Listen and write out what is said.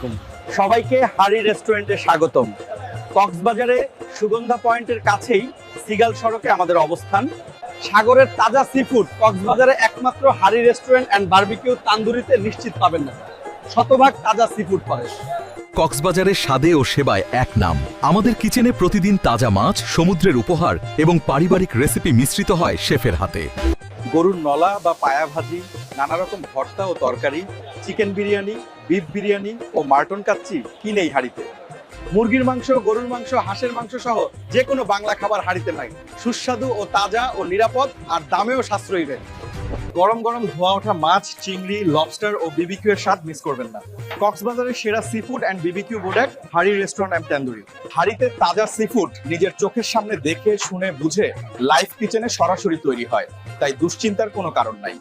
আলাইকুম। সবাইকে হারি রেস্টুরেন্টে স্বাগতম। কক্সবাজারে সুগন্ধা পয়েন্টের কাছেই সিগাল সড়কে আমাদের অবস্থান। সাগরের তাজা সিফুড কক্সবাজারে একমাত্র হারি রেস্টুরেন্ট অ্যান্ড বারবিকিউ তান্দুরিতে নিশ্চিত পাবেন না। শতভাগ তাজা সিফুড পারে কক্সবাজারের স্বাদে ও সেবায় এক নাম। আমাদের কিচেনে প্রতিদিন তাজা মাছ সমুদ্রের উপহার এবং পারিবারিক রেসিপি মিশ্রিত হয় শেফের হাতে। গরুর নলা বা পায়া ভাজি নানা রকম ভর্তা ও তরকারি, চিকেন বিরিয়ানি, বিফ বিরিয়ানি ও মার্টন কাচ্চি কিনেই হাড়িতে। মুরগির মাংস, গরুর মাংস, হাঁসের মাংস সহ যে কোনো বাংলা খাবার হাড়িতে নাই। সুস্বাদু ও তাজা ও নিরাপদ আর দামেও সাশ্রয়ী রেট গরম গরম ধোয়া ওঠা মাছ, চিংড়ি লবস্টার ও বিবিকিউ এর স্বাদ মিস করবেন না। কক্সবাজারের সেরা sea food and BBQ product হাড়ি রেস্টুরেন্ট অ্যান্ড তন্দুরি হাড়িতে তাজা সি ফুড নিজের চোখের সামনে দেখে, শুনে, বুঝে লাইভ কিচেনে সরাসরি তৈরি হয়। তাই দুশ্চিন্তার কোনো কারণ নাই।